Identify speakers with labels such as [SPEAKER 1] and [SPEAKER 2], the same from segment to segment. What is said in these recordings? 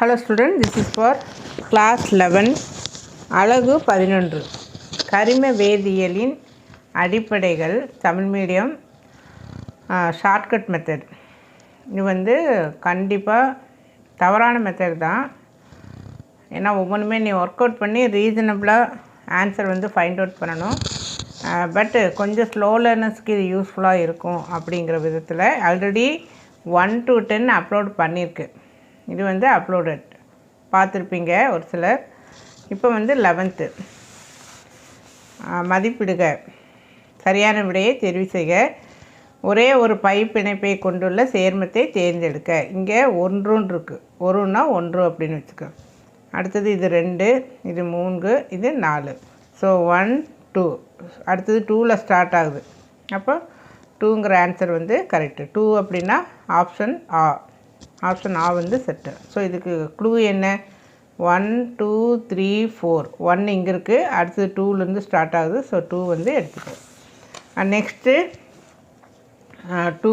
[SPEAKER 1] Hello student this is for class eleven அழகு பதினொன்று. கரிம வேதியியலின் அடிப்படைகள் தமிழ் மீடியம் ஷார்ட்கட் மெத்தட் இது வந்து கண்டிப்பாக தவறான மெத்தட் தான். ஏன்னா ஒவ்வொன்றுமே நீ ஒர்க் அவுட் பண்ணி ரீசனபிளாக ஆன்சர் வந்து ஃபைண்ட் அவுட் பண்ணணும். பட்டு கொஞ்சம் ஸ்லோ லேர்னர்ஸ்க்கு இது யூஸ்ஃபுல்லாக இருக்கும் அப்படிங்கிற விதத்தில் already one to ten upload பண்ணியிருக்கு இது வந்து அப்லோடட் பார்த்துருப்பீங்க ஒரு சிலர். இப்போ வந்து லெவன்த்து மதிப்பிடுக. சரியான விடையை தெரிவு செய்க. ஒரே ஒரு பைப் பிணைப்பை கொண்டுள்ள சேர்மத்தை தேர்ந்தெடுக்க. இங்கே ஒன்றுன்னு இருக்குது ஒருன்னா ஒன்று அப்படின்னு வச்சுக்கோ. அடுத்தது இது ரெண்டு இது மூணு இது நாலு. ஸோ ஒன் டூ அடுத்தது டூவில் ஸ்டார்ட் ஆகுது. அப்போ டூங்கிற ஆன்சர் வந்து கரெக்டு டூ அப்படின்னா ஆப்ஷன் ஆ ஆப்ஷன் ஆ வந்து செட்டு ஸோ இதுக்கு க்ளூ என்ன? One two three four one இங்கே இருக்குது அடுத்தது டூலேருந்து ஸ்டார்ட் ஆகுது. ஸோ டூ வந்து எடுத்துக்கோ. நெக்ஸ்ட்டு டூ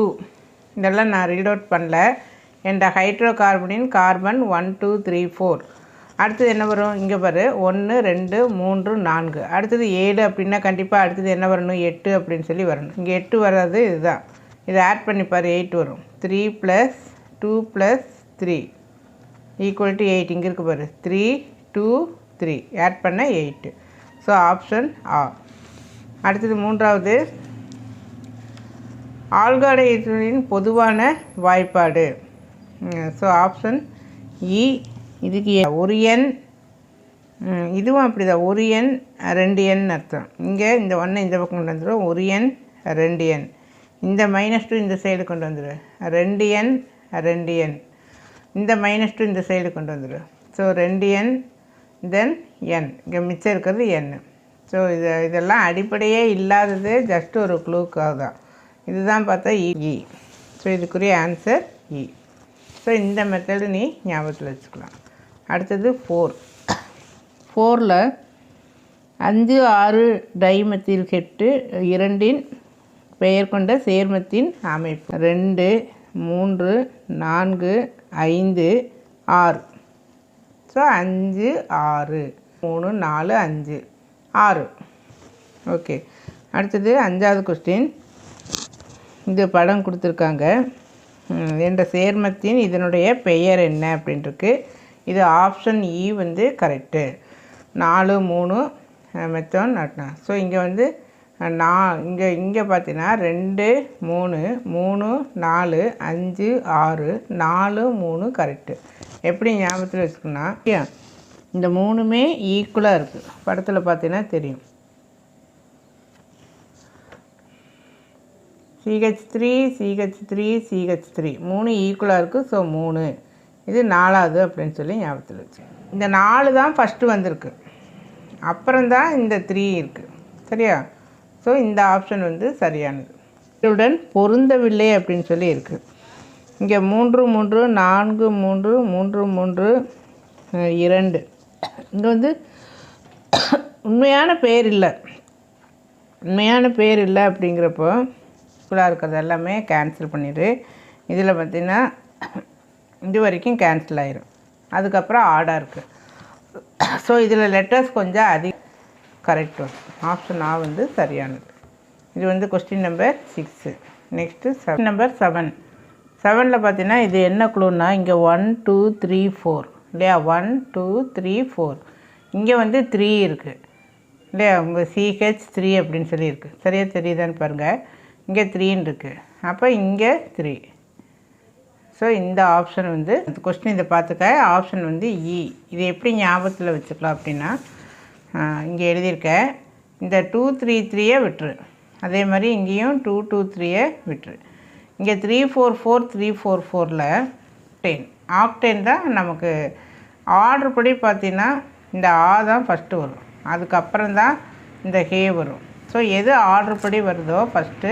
[SPEAKER 1] இதெல்லாம் நான் ரீட் அவுட் பண்ணல. என்ற ஹைட்ரோ கார்பனின் carbon one two three four அடுத்தது என்ன வரும்? இங்கே பாரு. ஒன்று ரெண்டு மூன்று நான்கு. அடுத்தது ஏழு அப்படின்னா கண்டிப்பாக அடுத்தது என்ன வரணும்? எட்டு அப்படின்னு சொல்லி வரணும். இங்கே எட்டு வராது. இதுதான். இதை ஆட் பண்ணிப்பார் எயிட் வரும். Three plus two plus three equal to eight இங்கே இருக்குது பாரு. த்ரீ டூ த்ரீ ஆட் பண்ண எயிட்டு ஸோ ஆப்ஷன் ஆ அடுத்தது மூன்றாவது. ஆல்காடைகளின் பொதுவான வாய்ப்பாடு. ஸோ ஆப்ஷன் இ இதுக்கு ஒரு எண். இதுவும் அப்படி தான் ஒரு எண் ரெண்டு எண் அர்த்தம். இங்கே இந்த ஒன்றை இந்த பக்கம் கொண்டு வந்துடும் ஒரு எண் ரெண்டு எண். இந்த மைனஸ் டூ இந்த சைடு கொண்டு வந்துடும் ரெண்டு எண் ரெண்டு என் இந்த மைனஸ் டூ இந்த சைடு கொண்டு வந்துடும் ஸோ ரெண்டு என் தென் என் இங்கே மிச்சம் இருக்கிறது என் ஸோ இது இதெல்லாம் அடிப்படையே இல்லாதது ஜஸ்ட் ஒரு க்ளூக்காக தான் இதுதான் பார்த்தா e. e. இ ஸோ இதுக்குரிய ஆன்சர் இ ஸோ இந்த மெத்தடு நீ ஞாபகத்தில் வச்சுக்கலாம். அடுத்தது ஃபோர் ஃபோரில் அஞ்சு ஆறு டைமத்தில் கெட்டு இரண்டின் பெயர் கொண்ட சேர்மத்தின் அமைப்பு. ரெண்டு மூன்று நான்கு ஐந்து ஆறு. ஸோ அஞ்சு ஆறு. மூணு நாலு அஞ்சு ஆறு. ஓகே அடுத்தது அஞ்சாவது கொஸ்டின் இந்த படம் கொடுத்துருக்காங்க. என்ற சேர்மத்தின் இதனுடைய பெயர் என்ன அப்படின்ட்டுருக்கு இது ஆப்ஷன் இ e வந்து கரெக்டு நாலு மூணு மெத்தோன் நட்னா ஸோ இங்கே வந்து நான் இங்கே இங்கே பார்த்தீங்கன்னா ரெண்டு மூணு மூணு நாலு அஞ்சு ஆறு நாலு மூணு கரெக்டு எப்படி ஞாபகத்தில் வச்சுக்கணும்னா இந்த மூணுமே ஈக்குவலாக இருக்குது படத்தில் பார்த்தீங்கன்னா தெரியும். CH three CH three CH three மூணு ஈக்குவலாக இருக்குது ஸோ மூணு. இது நாலாவது அப்படின்னு சொல்லி ஞாபகத்தில் வச்சு இந்த நாலு தான் ஃபஸ்ட்டு வந்திருக்கு. அப்புறம்தான் இந்த த்ரீ இருக்குது சரியா? ஸோ இந்த ஆப்ஷன் வந்து சரியானது. இதனுடன் பொருந்தவில்லை அப்படின்னு சொல்லி இருக்குது இங்கே மூன்று மூன்று நான்கு மூன்று மூன்று மூன்று இரண்டு. இங்கே வந்து உண்மையான பேர் இல்லை. உண்மையான பேர் இல்லை அப்படிங்கிறப்போ ஃபுல்லாக இருக்கிறது எல்லாமே கேன்சல் பண்ணிடு. இதில் பார்த்திங்கன்னா இது வரைக்கும் கேன்சல் ஆயிரும். அதுக்கப்புறம் ஆடாக இருக்குது ஸோ இதில் லெட்டர்ஸ் கொஞ்சம் அதிக கரெக்ட் ஒன் ஆப்ஷன் ஆ வந்து சரியானது. இது வந்து question number six next seven number seven செவனில் பார்த்தீங்கன்னா இது என்ன குழுன்னா இங்கே ஒன் டூ த்ரீ ஃபோர் இல்லையா? ஒன் டூ த்ரீ ஃபோர் இங்கே வந்து த்ரீ இருக்குது இல்லையா? உங்கள் சிஹெச் த்ரீ அப்படின்னு சொல்லியிருக்கு. சரியாக தெரியுதான்னு பாருங்கள் இங்கே த்ரீன்னு இருக்குது அப்போ இங்கே த்ரீ ஸோ இந்த ஆப்ஷன் வந்து இந்த கொஸ்டின் இதை பார்த்துக்க. ஆப்ஷன் வந்து e. இ இது எப்படி ஞாபகத்தில் வச்சுக்கலாம் அப்படின்னா இங்கே எழுதியிருக்கேன் இந்த டூ த்ரீ த்ரீயை விட்டுரு. அதே மாதிரி இங்கேயும் டூ டூ த்ரீயை விட்டுரு. இங்கே three four four three four ஃபோரில் டென் ஆக்டென் தான் நமக்கு ஆர்டர் படி பார்த்தீங்கன்னா இந்த ஆ தான் ஃபஸ்ட்டு வரும். அதுக்கப்புறம் தான் இந்த ஹே வரும். ஸோ எது ஆர்டர் படி வருதோ ஃபஸ்ட்டு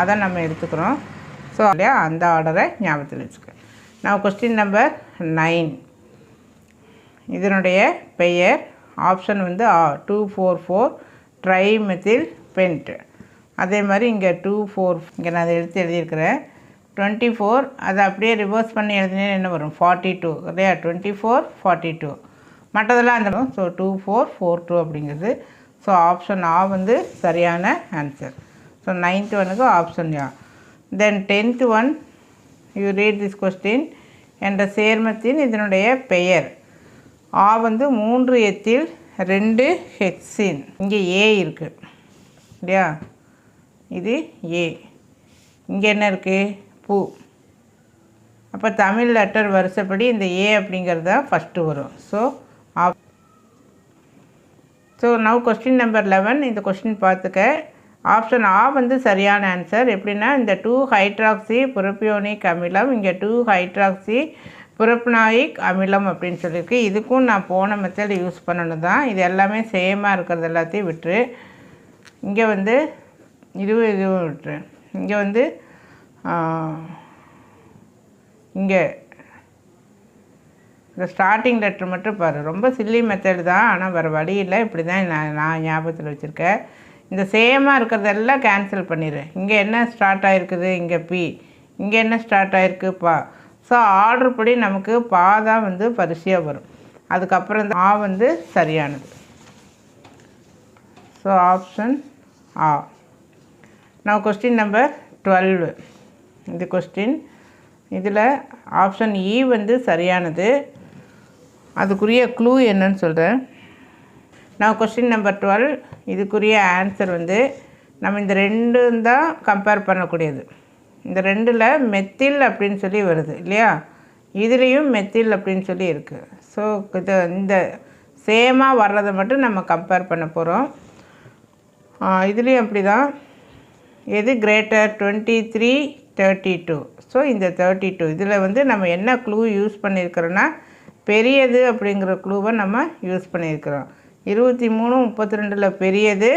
[SPEAKER 1] அதை நம்ம எடுத்துக்கிறோம். ஸோ அப்படியே அந்த ஆர்டரை ஞாபகத்தில் வச்சுக்க. நான் கொஸ்டின் நம்பர் நைன் இதனுடைய பெயர் ஆப்ஷன் வந்து ஆ two four four trimethyl pent அதே மாதிரி இங்கே டூ ஃபோர் இங்கே நான் அதை எடுத்து எழுதியிருக்கிறேன். டுவெண்ட்டி ஃபோர் அதை அப்படியே ரிவர்ஸ் பண்ணி எழுதினே என்ன வரும்? ஃபார்ட்டி டூ இல்லையா? Twenty four forty two. மற்றதெல்லாம் அந்த so two four four two அப்படிங்கிறது. ஸோ ஆப்ஷன் ஆ வந்து சரியான ஆன்சர் ஸோ நைன்த் ஒனுக்கு option yeah. Then tenth one you read this question என்ற சேர்மத்தின் இதனுடைய பெயர். ஆ வந்து மூன்று எத்தில் ரெண்டு ஹெக்ஸின். இங்கே ஏ இருக்குது இல்லையா? இது ஏ. இங்கே என்ன இருக்குது பூ. அப்போ தமிழ் லெட்டர் வரிசைப்படி இந்த ஏ அப்படிங்கிறது தான் ஃபஸ்ட்டு வரும். So app so now question number eleven இந்த கொஸ்டின் பார்த்துக்க. ஆப்ஷன் ஆ வந்து சரியான ஆன்சர் எப்படின்னா இந்த டூ ஹைட்ராக்சி புரப்பியோனிக் அமிலம் இங்கே டூ ஹைட்ராக்சி புரப்னாயிக் அமிலம் அப்படின்னு சொல்லியிருக்கு. இதுக்கும் நான் போன மெத்தட் யூஸ் பண்ணணும் தான். இது எல்லாமே சேமாக இருக்கிறது எல்லாத்தையும் விட்டுரு. இங்கே வந்து இதுவும் இதுவும் விட்டுரு. இங்கே வந்து இங்கே. இந்த ஸ்டார்டிங் லெட்ரு மட்டும் பாரு. ரொம்ப சில்லி மெத்தடு தான். ஆனால் வேறு வழி இல்லை. இப்படி தான் நான் நான் ஞாபகத்தில் வச்சுருக்கேன். இந்த சேமாக இருக்கிறதெல்லாம் கேன்சல் பண்ணிடு இங்கே என்ன ஸ்டார்ட் ஆகிருக்குது இங்கே பி இங்கே என்ன ஸ்டார்ட் ஆகிருக்கு பா. ஸோ ஆர்டர் படி நமக்கு பா தான் வந்து பரிசையாக வரும். அதுக்கப்புறம் ஆ வந்து சரியானது. ஸோ ஆப்ஷன் ஆ. நான் கொஸ்டின் நம்பர் டுவெல்வு இந்த கொஸ்டின் இதில் ஆப்ஷன் இ வந்து சரியானது. அதுக்குரிய க்ளூ என்னன்னு சொல்கிறேன் நான் கொஸ்டின் நம்பர் டுவெல் இதுக்குரிய ஆன்சர் வந்து நம்ம இந்த ரெண்டும் தான் கம்பேர் பண்ணக்கூடியது. இந்த ரெண்டில் மெத்தில் அப்படின்னு சொல்லி வருது இல்லையா? இதுலேயும் மெத்தில் அப்படின்னு சொல்லி இருக்குது ஸோ இது இந்த சேமாக வர்றதை மட்டும் நம்ம கம்பேர் பண்ண போகிறோம் இதுலேயும் அப்படி தான் எது greater twenty three thirty two so இந்த தேர்ட்டி டூ இதில் வந்து நம்ம என்ன க்ளூ யூஸ் பண்ணியிருக்கிறோன்னா பெரியது அப்படிங்கிற க்ளூவை நம்ம யூஸ் பண்ணியிருக்கிறோம் இருபத்தி மூணு முப்பத்தி ரெண்டில் பெரியது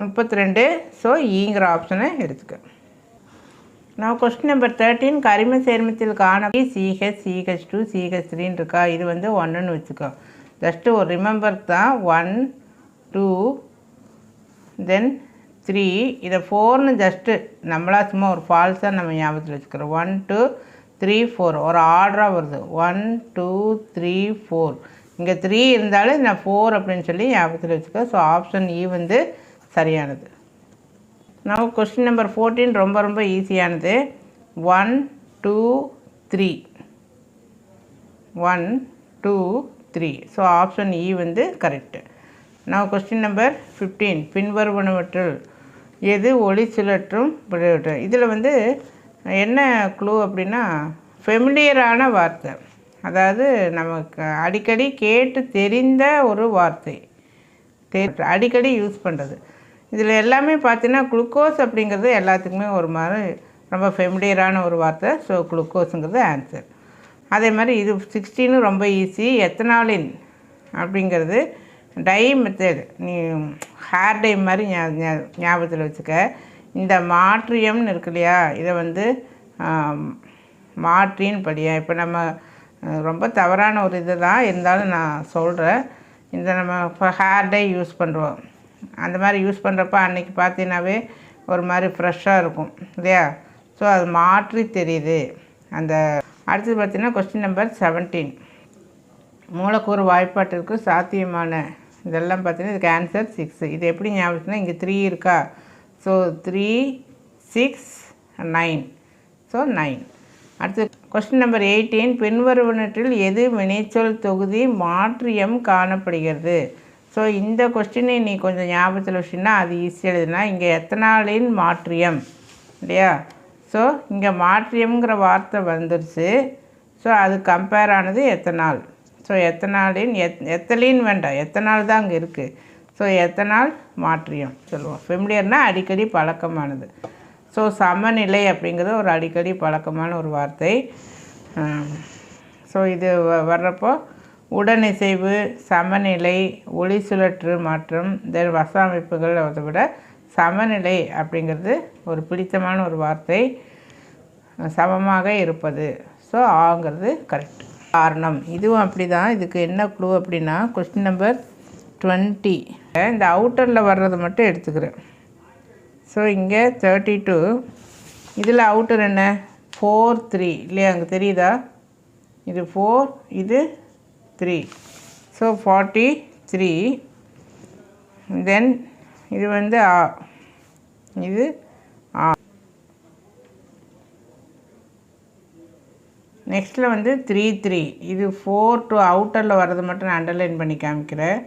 [SPEAKER 1] முப்பத்தி ரெண்டு ஸோ ஈங்கிற ஆப்ஷனை எடுத்துக்க. நான் கொஸ்டின் நம்பர் தேர்ட்டீன் கரிம சேர்மத்தில் காண சிஹெச் சிஹெச் டூ சிஹெச் த்ரீன்னு இருக்கா? இது வந்து ஒன்றுன்னு வச்சுக்கோ. ஜஸ்ட்டு ஒரு ரிமெம்பர் தான் ஒன் டூ தென் த்ரீ இதை ஃபோர்னு ஜஸ்ட்டு நம்மளா சும்மா ஒரு ஃபால்ஸாக நம்ம ஞாபகத்தில் வச்சுக்கிறோம். ஒன் டூ த்ரீ ஃபோர் ஒரு ஆர்டராக வருது. ஒன் டூ த்ரீ ஃபோர் இங்கே த்ரீ இருந்தாலும் நான் ஃபோர் அப்படின்னு சொல்லி ஞாபகத்தில் வச்சுக்கோ. ஸோ ஆப்ஷன் இ வந்து சரியானது. நான் கொஸ்டின் நம்பர் ஃபோர்டீன் ரொம்ப ரொம்ப ஈஸியானது one two three one two three so option இ வந்து கரெக்டு நான் கொஸ்டின் நம்பர் ஃபிஃப்டீன் பின்வருவனவற்றில் எது ஒளி சுழற்றும் இதில் வந்து என்ன க்ளூ அப்படின்னா ஃபெமிலியரான வார்த்தை. அதாவது நமக்கு அடிக்கடி கேட்டு தெரிந்த ஒரு வார்த்தை. தெ அடிக்கடி யூஸ் பண்ணுறது இதில் எல்லாமே பார்த்தீங்கன்னா குளுக்கோஸ் அப்படிங்கிறது எல்லாத்துக்குமே ஒரு மாதிரி ரொம்ப ஃபெமிலியரான ஒரு வார்த்தை. ஸோ குளுக்கோஸுங்கிறது ஆன்சர் அதே மாதிரி இது சிக்ஸ்டீனும் ரொம்ப ஈஸி எத்தனாலின் அப்படிங்கிறது டை மெத்தட். நீ ஹேர் டை மாதிரி ஞாபகத்தில் வச்சுக்க. இந்த மாற்றியம்னு இருக்கு இல்லையா? இதை வந்து மாற்றின்னு படியா? இப்போ நம்ம ரொம்ப தவறான ஒரு இது தான் இருந்தாலும் நான் சொல்கிறேன் இந்த நம்ம இப்போ ஹேர் டை யூஸ் பண்ணுறோம் அந்த மாதிரி யூஸ் பண்ணுறப்ப அன்றைக்கி பார்த்தீங்கன்னாவே ஒரு மாதிரி ஃப்ரெஷ்ஷாக இருக்கும் இல்லையா? ஸோ அது மாற்றி தெரியுது. அந்த அடுத்தது பார்த்திங்கன்னா கொஸ்டின் நம்பர் செவன்டீன் மூலக்கூறு வாய்ப்பாட்டிற்கு சாத்தியமான இதெல்லாம் பார்த்தீங்கன்னா இதுக்கு ஆன்சர் சிக்ஸ் இது எப்படி ஞாபகம்னா இங்கே த்ரீ இருக்கா? So three six nine so nine அடுத்து கொஸ்டின் நம்பர் எயிட்டீன் பின்வருவனற்றில் எது வினைச்சொல் தொகுதி மாற்றியம் காணப்படுகிறது? ஸோ இந்த கொஸ்டினை நீ கொஞ்சம் ஞாபகத்தில் வச்சுன்னா அது ஈஸியாக எழுதுனா இங்கே எத்தனாலின் மாற்றியம்? இல்லையா? ஸோ இங்கே மாற்றியம்ங்கிற வார்த்தை வந்துருச்சு. ஸோ அது கம்பேர் ஆனது எத்தனால்? ஸோ எத்தனாலின் எத் எத்தலின் வேண்டாம். எத்தனால் தான் அங்கே இருக்குது ஸோ எத்தனால் மாற்றியம் சொல்லுவோம். ஃபெமிலியர்னால் அடிக்கடி பழக்கமானது. ஸோ சமநிலை அப்படிங்கிறது ஒரு அடிக்கடி பழக்கமான ஒரு வார்த்தை. ஸோ இது வர்றப்போ உடனிசைவு சமநிலை ஒளி சுழற்று மாற்றம் தென் வச அமைப்புகள் அதை விட சமநிலை அப்படிங்கிறது ஒரு பிடித்தமான ஒரு வார்த்தை. சமமாக இருப்பது. ஸோ ஆங்கிறது கரெக்ட் காரணம். இதுவும் அப்படி தான் இதுக்கு என்ன குழு அப்படின்னா கொஸ்டின் நம்பர் டுவெண்ட்டி இந்த அவுட்டரில் வர்றதை மட்டும் எடுத்துக்கிறேன். ஸோ இங்கே தேர்ட்டி டூ இதில் அவுட்டர் என்ன? ஃபோர் த்ரீ இல்லையா? அங்கே தெரியுதா? இது ஃபோர் இது three so forty three then இது வந்து ஆ. இது ஆ. நெக்ஸ்ட்டில் வந்து த்ரீ த்ரீ இது ஃபோர் டூ அவுட்டரில் வர்றது மட்டும் நான் அண்டர்லைன் பண்ணி காமிக்கிறேன்.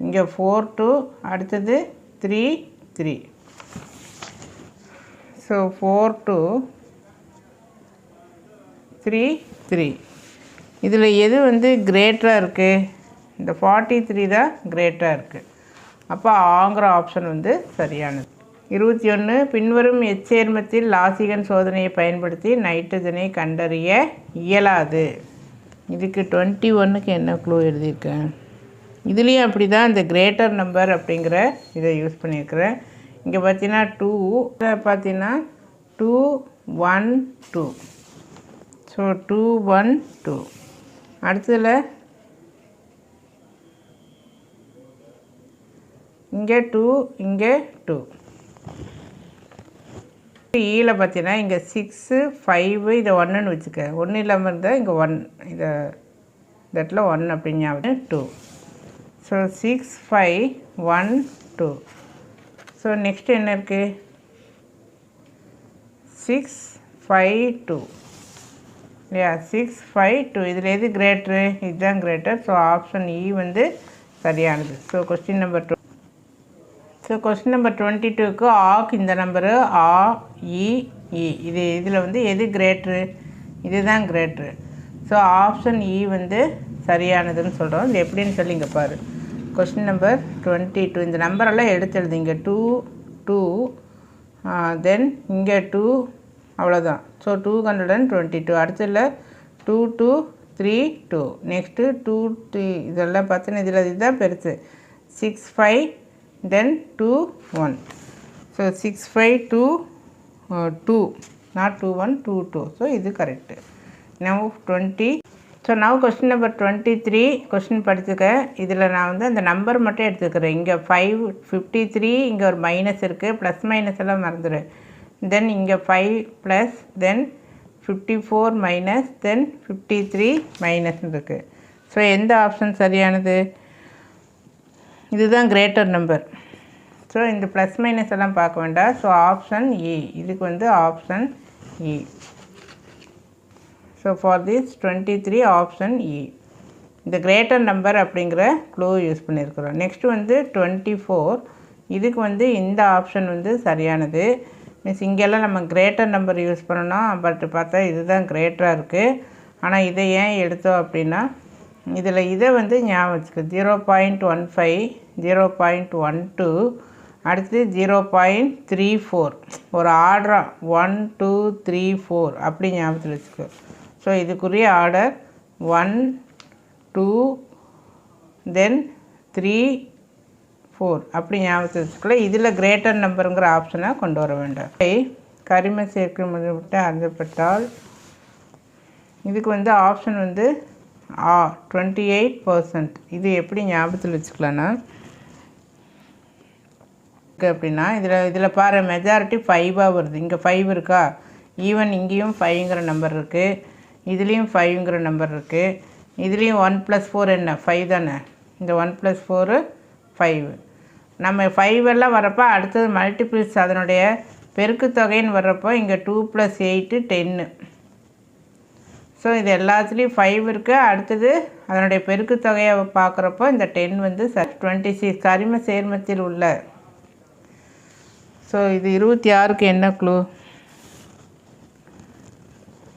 [SPEAKER 1] இங்கே ஃபோர் டூ அடுத்தது three three so four two three three இதில் எது வந்து கிரேட்டராக இருக்குது இந்த ஃபார்ட்டி த்ரீ தான் கிரேட்டராக இருக்குது அப்போ ஆங்கிற ஆப்ஷன் வந்து சரியானது. இருபத்தி ஒன்று பின்வரும் எச்சேர்மத்தில் லாசிகன் சோதனையை பயன்படுத்தி நைட்ரஜனை கண்டறிய இயலாது. இதுக்கு டுவெண்ட்டி ஒன்றுக்கு என்ன க்ளூ எழுதியிருக்கேன் இதுலேயும் அப்படி தான் இந்த கிரேட்டர் நம்பர் அப்படிங்கிற இதை யூஸ் பண்ணியிருக்கிறேன். இங்கே பார்த்தீங்கன்னா டூ பார்த்தீங்கன்னா two one two so two one two அடுத்ததில் இங்கே டூ இங்கே டூ ஈயில் e பார்த்தீங்கன்னா இங்கே சிக்ஸு ஃபைவு இதை ஒன்றுன்னு வச்சுக்க. ஒன்று இல்லாமல் இருந்தால் இங்கே ஒன் இதை இந்த இடத்துல ஒன் அப்படின்னு two so six five one two so next என்ன இருக்குது சிக்ஸ் ஃபைவ் டூ இல்லையா சிக்ஸ் ஃபைவ் டூ இதில் எது கிரேட்ரு இதுதான் கிரேட்டர் ஸோ ஆப்ஷன் இ வந்து சரியானது. So question number two so question number twenty டூக்கு ஆக் இந்த நம்பரு ஆ இ இது இதில் வந்து எது கிரேட்ரு இதுதான் கிரேட்ரு ஸோ ஆப்ஷன் இ வந்து சரியானதுன்னு சொல்கிறோம் இது எப்படின்னு சொல்லி இங்கே பாரு. கொஸ்டின் நம்பர் டுவெண்ட்டி டூ இந்த நம்பரெல்லாம் எடுத்து எழுதிங்க. டூ டூ தென் இங்கே டூ அவ்வளோதான் so two hundred and twenty two அடுத்ததில் two two three two next two three இதெல்லாம் பார்த்தீங்கன்னா இதில் இதுதான் பெருசு. Six five then two one so six five two two not two one two two so இது correct now twenty so now question number twenty three question படிச்சுக்க. இதில் நான் வந்து அந்த நம்பர் மட்டும் எடுத்துக்கிறேன். இங்கே ஃபைவ் ஃபிஃப்டி த்ரீ இங்கே ஒரு மைனஸ் இருக்குது ப்ளஸ் மைனஸ் எல்லாம் மறந்துடு தென் இங்கே five plus ten fifty four minus ten fifty three minus இருக்குது ஸோ எந்த ஆப்ஷன் சரியானது? இதுதான் கிரேட்டர் நம்பர் ஸோ இந்த ப்ளஸ் மைனஸ் எல்லாம் பார்க்க வேண்டாம். ஸோ ஆப்ஷன் இ இதுக்கு வந்து option E so for this twenty three option இ இந்த கிரேட்டர் நம்பர் அப்படிங்கிற க்ளூ யூஸ் பண்ணியிருக்கிறோம் நெக்ஸ்ட்டு வந்து டுவெண்ட்டி ஃபோர் இதுக்கு வந்து இந்த ஆப்ஷன் வந்து சரியானது. மீன்ஸ் இங்கெல்லாம் நம்ம கிரேட்டர் நம்பர் யூஸ் பண்ணணும். பட் பார்த்தா இதுதான் கிரேட்டராக இருக்குது ஆனால் இதை ஏன் எடுத்தோம் அப்படின்னா இதில் இதை வந்து ஞாபகம் வச்சுக்கோ. Zero point one five zero point one two அடுத்து ஜீரோ பாயிண்ட் த்ரீ ஃபோர் ஒரு ஆர்டராக ஒன் டூ த்ரீ ஃபோர் அப்படி ஞாபகத்தில் வச்சுக்கோ. ஸோ இதுக்குரிய order one two then three four அப்படி ஞாபகத்தில் வச்சுக்கல இதில் கிரேட்டர் நம்பருங்கிற ஆப்ஷனை கொண்டு வர வேண்டாம். கரிம சேர்க்கை விட்டு அறிஞ்சப்பட்டால் இதுக்கு வந்து ஆப்ஷன் வந்து ஆ டுவெண்ட்டி எயிட் பர்சன்ட் இது எப்படி ஞாபகத்தில் வச்சுக்கலான்னா அப்படின்னா இதில் இதில் பாரு மெஜாரிட்டி ஃபைவாக வருது. இங்கே ஃபைவ் இருக்கா? ஈவன் இங்கேயும் ஃபைவ்ங்கிற நம்பர் இருக்குது இதுலேயும் ஃபைவ்ங்கிற நம்பர் இருக்குது இதுலேயும் ஒன் ப்ளஸ் ஃபோர் என்ன? ஃபைவ் தானே? இந்த ஒன் ப்ளஸ் ஃபோரு ஃபைவ் நம்ம ஃபைவ் எல்லாம் வரப்போ அடுத்தது மல்டிபிள்ஸ் அதனுடைய பெருக்கு தொகைன்னு வர்றப்போ இங்கே டூ ப்ளஸ் எயிட்டு டென்னு ஸோ இது எல்லாத்துலேயும் ஃபைவ் இருக்குது அடுத்தது அதனுடைய பெருக்கு தொகையை பார்க்குறப்போ இந்த டென் வந்து ச டுவெண்ட்டி சிக்ஸ் கரிம சேர்மத்தில் உள்ள. ஸோ இது இருபத்தி ஆறுக்கு என்ன க்ளூ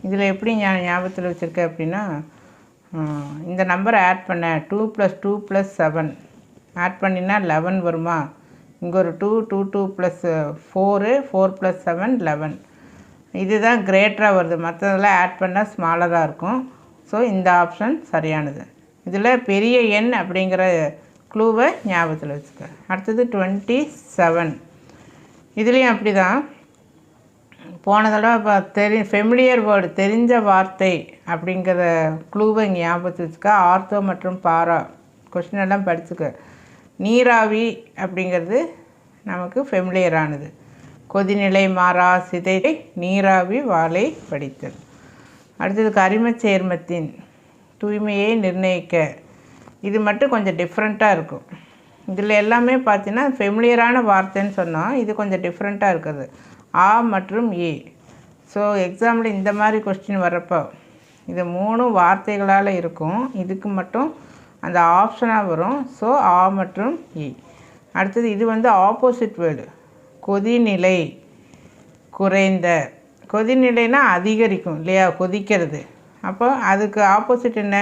[SPEAKER 1] இதில் எப்படி ஞா ஞாபகத்தில் வச்சுருக்கேன் அப்படின்னா இந்த நம்பரை ஆட் பண்ணேன் two plus two plus seven add பண்ணினா லெவன் வருமா? இங்கே ஒரு two two two plus four four plus seven eleven இதுதான் கிரேட்டராக வருது. மற்றதெல்லாம் ஆட் பண்ணால் ஸ்மாலராக இருக்கும். ஸோ இந்த ஆப்ஷன் சரியானது. இதில் பெரிய எண் அப்படிங்கிற க்ளூவை ஞாபகத்தில் வச்சுக்க. அடுத்தது டுவெண்ட்டி செவன் இதுலேயும் அப்படி தான் போன தடவை இப்போ தெரி ஃபெமிலியர் வேர்டு தெரிஞ்ச வார்த்தை அப்படிங்கிற க்ளூவை ஞாபகத்தில் வச்சுக்க. ஆர்த்தோ மற்றும் பாரா. கொஷின் எல்லாம் படிச்சுக்க. நீராவி அப்படிங்கிறது நமக்கு ஃபெமிலியரானது கொதிநிலை மாறா சிதை நீராவி வாழை படித்தல் அடுத்தது கரிமச் சேர்மத்தின் தூய்மையை நிர்ணயிக்க. இது மட்டும் கொஞ்சம் டிஃப்ரெண்ட்டாக இருக்கும். இதில் எல்லாமே பார்த்தீங்கன்னா ஃபெமிலியரான வார்த்தைன்னு சொன்னோம் இது கொஞ்சம் டிஃப்ரெண்ட்டாக இருக்குது. ஆ மற்றும் ஏ. ஸோ எக்ஸாம்பிள் இந்த மாதிரி கொஸ்டின் வர்றப்போ இது மூணு வார்த்தைகளால் இருக்கும். இதுக்கு மட்டும் அந்த ஆப்ஷனாக வரும். ஸோ ஆ மற்றும் இ. அடுத்தது இது வந்து ஆப்போசிட் வேர்டு கொதிநிலை குறைந்த. கொதிநிலைனா அதிகரிக்கும் இல்லையா? கொதிக்கிறது. அப்போ அதுக்கு ஆப்போசிட் என்ன?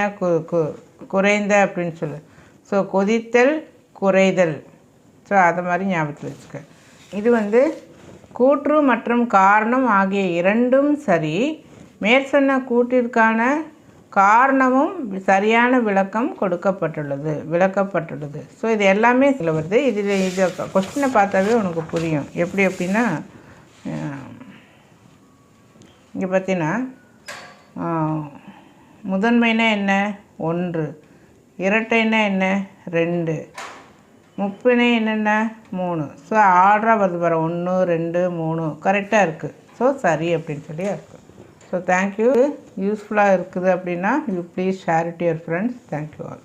[SPEAKER 1] கு குறைந்த அப்படின்னு சொல்லு. ஸோ கொதித்தல் குறைதல். ஸோ அதை மாதிரி ஞாபகத்தில் வச்சுக்க. இது வந்து கூற்று மற்றும் காரணம் ஆகிய இரண்டும் சரி. மேற்சொன்ன கூட்டிற்கான காரணமும் சரியான விளக்கம் கொடுக்கப்பட்டுள்ளது விளக்கப்பட்டுள்ளது. ஸோ இது எல்லாமே சில வருது. இதில் இது கொஸ்டினை பார்த்தாவே உனக்கு புரியும். எப்படி அப்படின்னா இங்கே பார்த்தீங்கன்னா முதன்மைனா என்ன? ஒன்று. இரட்டைனா என்ன? ரெண்டு. முப்பினை என்னென்ன? மூணு. ஸோ ஆர்டராக வருது பாரு. ஒன்று ரெண்டு மூணு. கரெக்டாக இருக்குது ஸோ சரி அப்படின்னு சொல்லி இருக்குது ஸோ தேங்க்யூ யூஸ்ஃபுல்லாக இருக்குது அப்படின்னா you please share it your friends thank you all